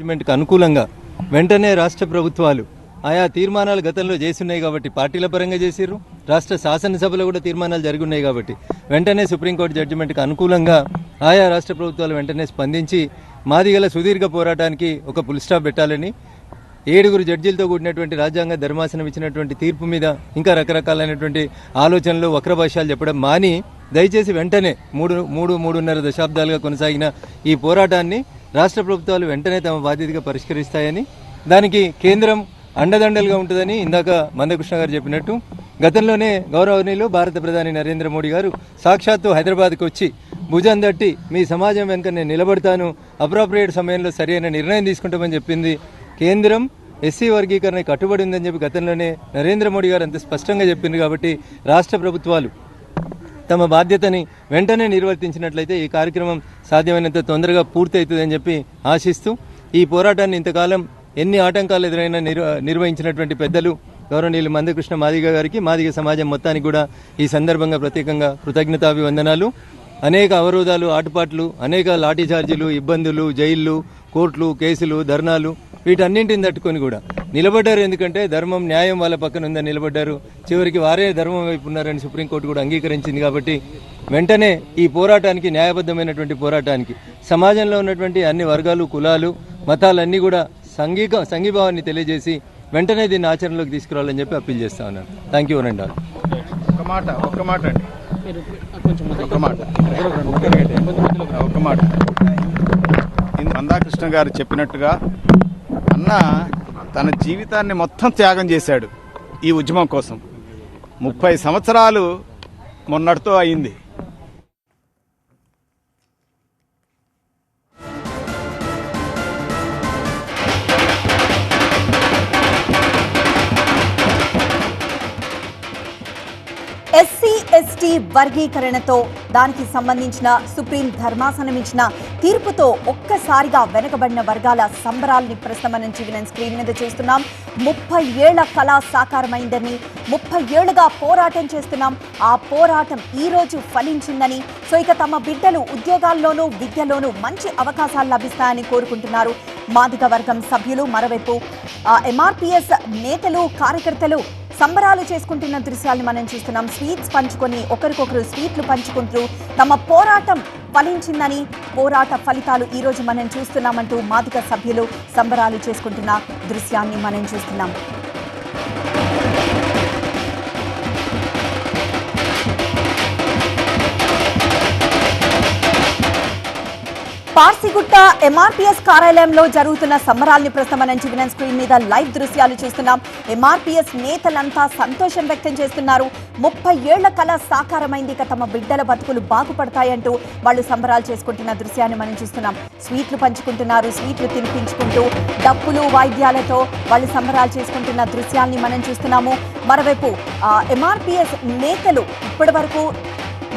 గవర్నమెంట్కి అనుకూలంగా వెంటనే రాష్ట్ర ప్రభుత్వాలు ఆయా తీర్మానాలు గతంలో చేస్తున్నాయి కాబట్టి పార్టీల పరంగా చేసిర్రు. రాష్ట్ర శాసనసభలో కూడా తీర్మానాలు జరిగి ఉన్నాయి కాబట్టి వెంటనే సుప్రీంకోర్టు జడ్జిమెంట్కి అనుకూలంగా ఆయా రాష్ట్ర ప్రభుత్వాలు వెంటనే స్పందించి మాదిగల సుదీర్ఘ పోరాటానికి ఒక ఫుల్ స్టాప్ పెట్టాలని ఏడుగురు జడ్జీలతో కూడినటువంటి రాజ్యాంగ ధర్మాసనం ఇచ్చినటువంటి తీర్పు మీద ఇంకా రకరకాలైనటువంటి ఆలోచనలు వక్రభాష్యాలు చెప్పడం మాని దయచేసి వెంటనే మూడు మూడు మూడున్నర దశాబ్దాలుగా కొనసాగిన ఈ పోరాటాన్ని రాష్ట్ర ప్రభుత్వాలు వెంటనే తమ బాధ్యతగా పరిష్కరిస్తాయని దానికి కేంద్రం అండదండలుగా ఉంటుందని ఇందాక మందకృష్ణ గారు చెప్పినట్టు. గతంలోనే గౌరవనీయులు భారత ప్రధాని నరేంద్ర మోడీ గారు సాక్షాత్తు హైదరాబాద్కు వచ్చి భుజం తట్టి మీ సమాజం వెనుక నేను నిలబడతాను అప్రాప్రియేట్ సమయంలో సరైన నిర్ణయం తీసుకుంటామని చెప్పింది కేంద్రం. ఎస్సీ వర్గీకరణ కట్టుబడి ఉందని చెప్పి గతంలోనే నరేంద్ర మోడీ గారు అంత స్పష్టంగా చెప్పింది కాబట్టి రాష్ట్ర ప్రభుత్వాలు తమ బాధ్యతని వెంటనే నిర్వర్తించినట్లయితే ఈ కార్యక్రమం సాధ్యమైనంత తొందరగా పూర్తి అవుతుందని చెప్పి ఆశిస్తూ ఈ పోరాటాన్ని ఇంతకాలం ఎన్ని ఆటంకాలు ఎదురైనా నిర్వ నిర్వహించినటువంటి పెద్దలు గౌరవనీయులు మందకృష్ణ మాదిగ గారికి మాదిగ సమాజం మొత్తానికి కూడా ఈ సందర్భంగా ప్రత్యేకంగా కృతజ్ఞతాభివందనాలు. అనేక అవరోధాలు ఆటుపాట్లు అనేక లాఠీ ఛార్జీలు ఇబ్బందులు జైళ్ళు కోర్టులు కేసులు ధర్నాలు వీటన్నింటిని తట్టుకొని కూడా నిలబడ్డారు. ఎందుకంటే ధర్మం న్యాయం వాళ్ళ పక్కన ఉందని నిలబడ్డారు. చివరికి వారే ధర్మం వైపు ఉన్నారని సుప్రీంకోర్టు కూడా అంగీకరించింది కాబట్టి వెంటనే ఈ పోరాటానికి న్యాయబద్ధమైనటువంటి పోరాటానికి సమాజంలో ఉన్నటువంటి అన్ని వర్గాలు కులాలు మతాలన్నీ కూడా సంఘీక సంఘీభావాన్ని తెలియజేసి వెంటనే దీన్ని ఆచరణలోకి తీసుకురావాలని చెప్పి అప్పీల్ చేస్తా ఉన్నాను. థ్యాంక్ యూ అండి ఒక మాట ఒక మాట అండి. ఒక మాట. ఒక మాట. మందాకృష్ణ గారు చెప్పినట్టుగా అన్న తన జీవితాన్ని మొత్తం త్యాగం చేశాడు ఈ ఉద్యమం కోసం. ముప్పై సంవత్సరాలు మొన్నటితో అయింది. ఎస్టీ వర్గీకరణతో దానికి సంబంధించిన సుప్రీం ధర్మాసనం ఇచ్చిన తీర్పుతో ఒక్కసారిగా వెనకబడిన వర్గాల సంబరాల్ని ప్రస్తుతం మనం స్క్రీన్ మీద చూస్తున్నాం. ముప్పై ఏళ్ళ కళా సాకారమైందని ముప్పై ఏళ్ళుగా పోరాటం చేస్తున్నాం. ఆ పోరాటం ఈ రోజు ఫలించిందని సో ఇక తమ బిడ్డలు ఉద్యోగాల్లోనూ విద్యలోనూ మంచి అవకాశాలు లభిస్తాయని కోరుకుంటున్నారు మాదిగ వర్గం సభ్యులు. మరోవైపు ఎంఆర్పిఎస్ నేతలు కార్యకర్తలు సంబరాలు చేసుకుంటున్న దృశ్యాలను మనం చూస్తున్నాం. స్వీట్స్ పంచుకొని ఒకరికొకరు స్వీట్లు పంచుకుంటూ తమ పోరాటం ఫలించిందని పోరాట ఫలితాలు ఈ రోజు మనం చూస్తున్నామంటూ మాదిక సభ్యులు సంబరాలు చేసుకుంటున్న దృశ్యాన్ని మనం చూస్తున్నాం. పార్సిగుట్ట ఎంఆర్పీఎస్ కార్యాలయంలో జరుగుతున్న సంబరాల్ని ప్రస్తుతం మనం చూపిన స్క్రీన్ మీద లైవ్ దృశ్యాలు చూస్తున్నాం. ఎంఆర్పీఎస్ నేతలంతా సంతోషం వ్యక్తం చేస్తున్నారు. ముప్పై ఏళ్ళ కళ సాకారమైంది ఇక తమ బిడ్డల బతుకులు బాగుపడతాయంటూ వాళ్ళు సంబరాలు చేసుకుంటున్న దృశ్యాన్ని మనం చూస్తున్నాం. స్వీట్లు పంచుకుంటున్నారు స్వీట్లు తినిపించుకుంటూ డప్పులు వాయిద్యాలతో వాళ్ళు సంబరాలు చేసుకుంటున్న దృశ్యాల్ని మనం చూస్తున్నాము. మరోవైపు ఎంఆర్పీఎస్ నేతలు ఇప్పటి వరకు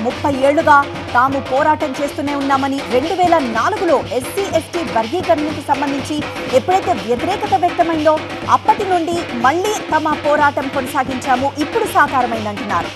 ముప్పై ఏళ్ళుగా తాము పోరాటం చేస్తూనే ఉన్నామని రెండు వేల నాలుగులో ఎస్సీ ఎస్టీ వర్గీకరణకు సంబంధించి ఎప్పుడైతే వ్యతిరేకత వ్యక్తమైందో అప్పటి నుండి మళ్ళీ తమ పోరాటం కొనసాగించాము. ఇప్పుడు సాకారమైందంటున్నారు.